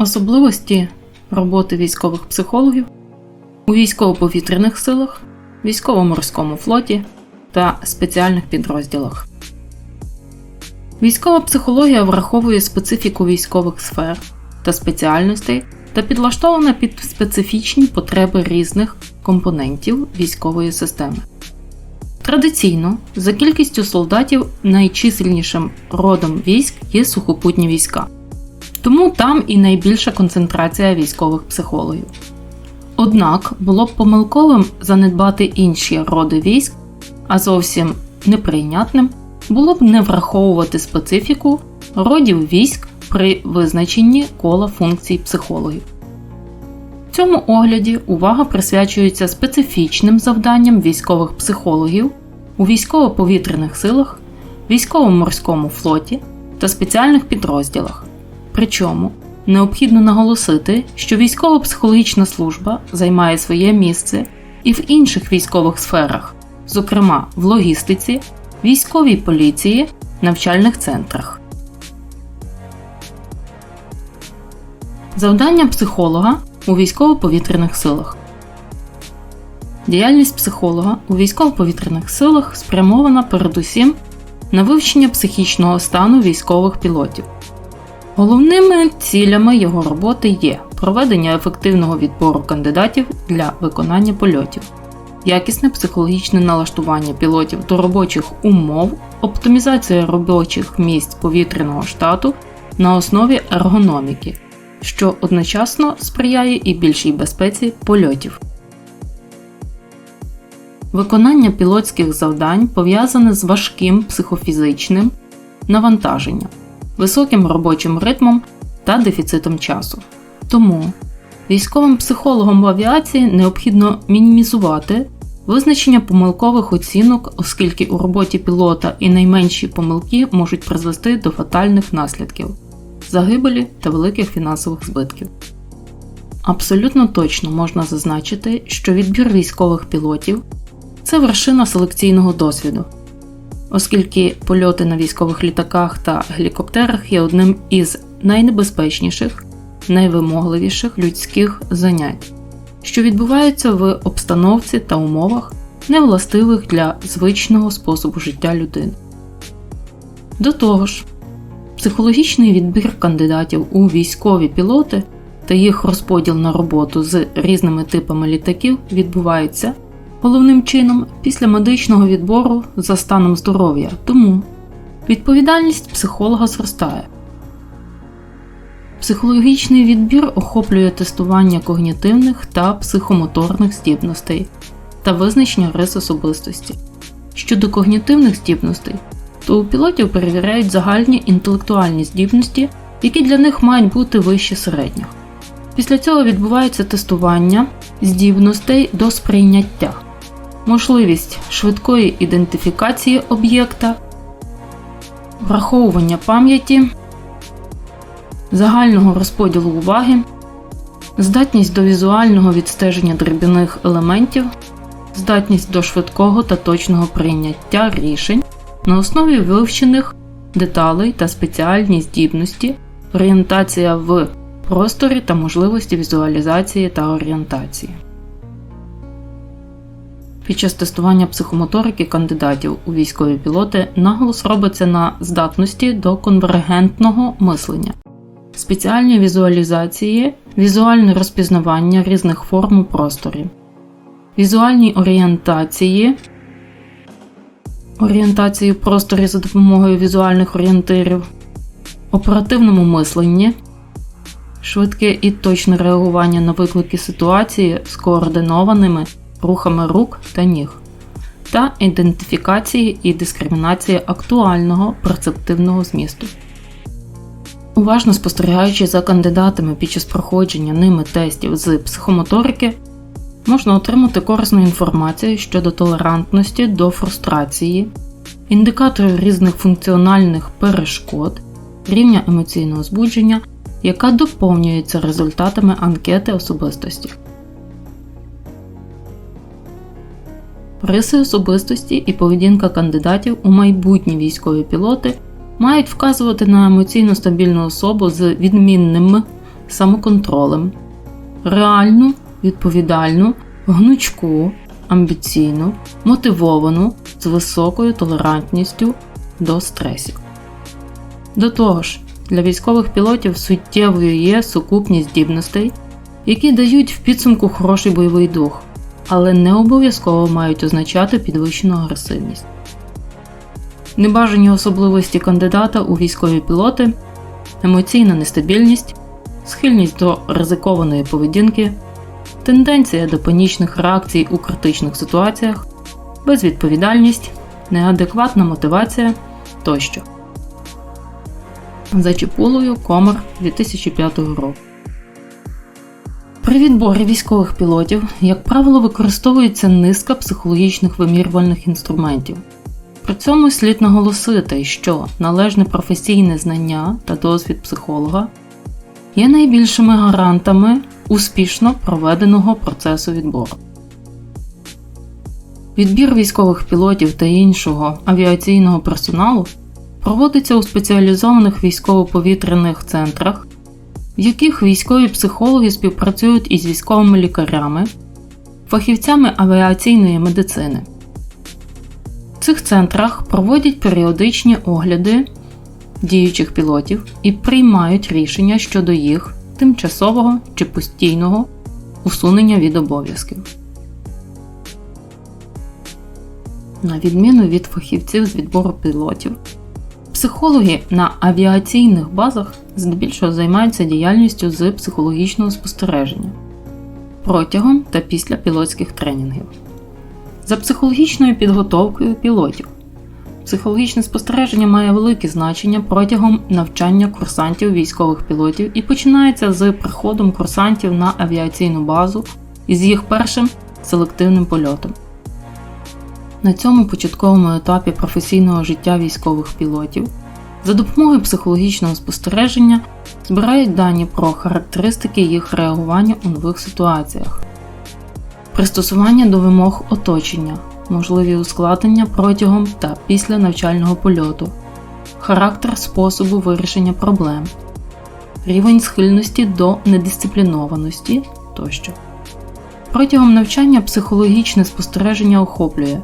Особливості роботи військових психологів у військово-повітряних силах, військово-морському флоті та спеціальних підрозділах. Військова психологія враховує специфіку військових сфер та спеціальностей та підлаштована під специфічні потреби різних компонентів військової системи. Традиційно, за кількістю солдатів найчисельнішим родом військ є сухопутні війська, тому там і найбільша концентрація військових психологів. Однак було б помилковим занедбати інші роди військ, а зовсім неприйнятним було б не враховувати специфіку родів військ при визначенні кола функцій психологів. В цьому огляді увага присвячується специфічним завданням військових психологів у військово-повітряних силах, військово-морському флоті та спеціальних підрозділах. Причому необхідно наголосити, що військово-психологічна служба займає своє місце і в інших військових сферах, зокрема в логістиці, військовій поліції, навчальних центрах. Завдання психолога у військово-повітряних силах. Діяльність психолога у військово-повітряних силах спрямована передусім на вивчення психічного стану військових пілотів. Головними цілями його роботи є проведення ефективного відбору кандидатів для виконання польотів, якісне психологічне налаштування пілотів до робочих умов, оптимізація робочих місць повітряного штату на основі ергономіки, що одночасно сприяє і більшій безпеці польотів. Виконання пілотських завдань пов'язане з важким психофізичним навантаженням, високим робочим ритмом та дефіцитом часу. Тому військовим психологам в авіації необхідно мінімізувати визначення помилкових оцінок, оскільки у роботі пілота і найменші помилки можуть призвести до фатальних наслідків загибелі та великих фінансових збитків. Абсолютно точно можна зазначити, що відбір військових пілотів це вершина селекційного досвіду, оскільки польоти на військових літаках та гелікоптерах є одним із найнебезпечніших, найвимогливіших людських занять, що відбуваються в обстановці та умовах, невластивих для звичного способу життя людини. До того ж, психологічний відбір кандидатів у військові пілоти та їх розподіл на роботу з різними типами літаків відбувається головним чином після медичного відбору за станом здоров'я, тому відповідальність психолога зростає. Психологічний відбір охоплює тестування когнітивних та психомоторних здібностей та визначення рис особистості. Щодо когнітивних здібностей, то у пілотів перевіряють загальні інтелектуальні здібності, які для них мають бути вище середніх. Після цього відбувається тестування здібностей до сприйняття можливість швидкої ідентифікації об'єкта, враховування пам'яті, загального розподілу уваги, здатність до візуального відстеження дрібних елементів, здатність до швидкого та точного прийняття рішень на основі вивчених деталей та спеціальні здібності, орієнтація в просторі та можливості візуалізації та орієнтації. Під час тестування психомоторики кандидатів у військові пілоти наголос робиться на здатності до конвергентного мислення, спеціальні візуалізації, візуальне розпізнавання різних форм у просторі, візуальній орієнтації, орієнтації в просторі за допомогою візуальних орієнтирів, оперативному мисленні, швидке і точне реагування на виклики ситуації скоординованими рухами рук та ніг, та ідентифікації і дискримінації актуального перцептивного змісту. Уважно спостерігаючи за кандидатами під час проходження ними тестів з психомоторики, можна отримати корисну інформацію щодо толерантності до фрустрації, індикаторів різних функціональних перешкод, рівня емоційного збудження, яка доповнюється результатами анкети особистості. Риси особистості і поведінка кандидатів у майбутні військові пілоти мають вказувати на емоційно стабільну особу з відмінним самоконтролем, реальну, відповідальну, гнучку, амбіційну, мотивовану з високою толерантністю до стресів. До того ж, для військових пілотів суттєвою є сукупність здібностей, які дають в підсумку хороший бойовий дух, але не обов'язково мають означати підвищену агресивність. Небажані особливості кандидата у військові пілоти, емоційна нестабільність, схильність до ризикованої поведінки, тенденція до панічних реакцій у критичних ситуаціях, безвідповідальність, неадекватна мотивація тощо. За Чепулою Комар 2005 року. При відборі військових пілотів, як правило, використовується низка психологічних вимірювальних інструментів. При цьому слід наголосити, що належне професійне знання та досвід психолога є найбільшими гарантами успішно проведеного процесу відбору. Відбір військових пілотів та іншого авіаційного персоналу проводиться у спеціалізованих військово-повітряних центрах, в яких військові психологи співпрацюють із військовими лікарями, фахівцями авіаційної медицини. В цих центрах проводять періодичні огляди діючих пілотів і приймають рішення щодо їх тимчасового чи постійного усунення від обов'язків. На відміну від фахівців з відбору пілотів, психологи на авіаційних базах здебільшого займаються діяльністю з психологічного спостереження протягом та після пілотських тренінгів. За психологічною підготовкою пілотів. Психологічне спостереження має велике значення протягом навчання курсантів військових пілотів і починається з приходом курсантів на авіаційну базу і з їх першим селективним польотом. На цьому початковому етапі професійного життя військових пілотів за допомогою психологічного спостереження збирають дані про характеристики їх реагування у нових ситуаціях, пристосування до вимог оточення, можливі ускладнення протягом та після навчального польоту, характер способу вирішення проблем, рівень схильності до недисциплінованості тощо. Протягом навчання психологічне спостереження охоплює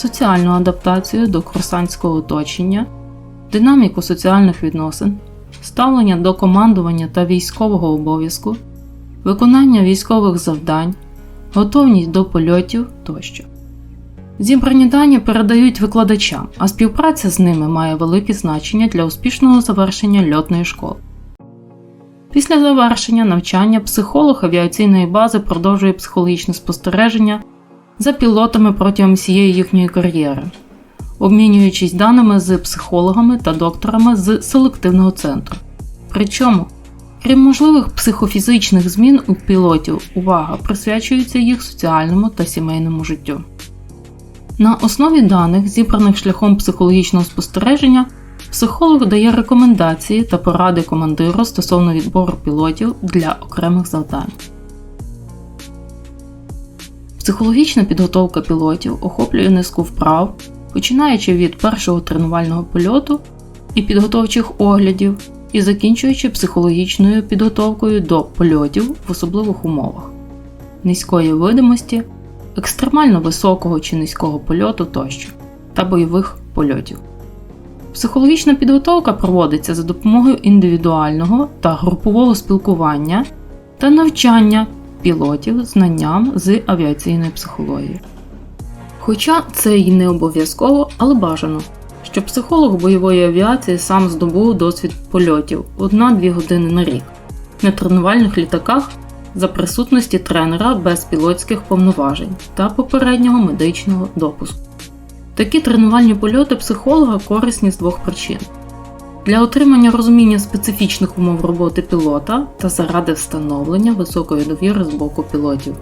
соціальну адаптацію до курсантського оточення, динаміку соціальних відносин, ставлення до командування та військового обов'язку, виконання військових завдань, готовність до польотів тощо. Зібрані дані передають викладачам, а співпраця з ними має велике значення для успішного завершення льотної школи. Після завершення навчання психолог авіаційної бази продовжує психологічне спостереження за пілотами протягом всієї їхньої кар'єри, обмінюючись даними з психологами та докторами з селективного центру. Причому, крім можливих психофізичних змін у пілотів, увага присвячується їх соціальному та сімейному життю. На основі даних, зібраних шляхом психологічного спостереження, психолог дає рекомендації та поради командиру стосовно відбору пілотів для окремих завдань. Психологічна підготовка пілотів охоплює низку вправ, починаючи від першого тренувального польоту і підготовчих оглядів, і закінчуючи психологічною підготовкою до польотів в особливих умовах, низької видимості, екстремально високого чи низького польоту тощо та бойових польотів. Психологічна підготовка проводиться за допомогою індивідуального та групового спілкування та навчання пілотів знанням з авіаційної психології. Хоча це й не обов'язково, але бажано, щоб психолог бойової авіації сам здобув досвід польотів 1-2 години на рік на тренувальних літаках за присутності тренера без пілотських повноважень та попереднього медичного допуску. Такі тренувальні польоти психолога корисні з двох причин. Для отримання розуміння специфічних умов роботи пілота та заради встановлення високої довіри з боку пілотів.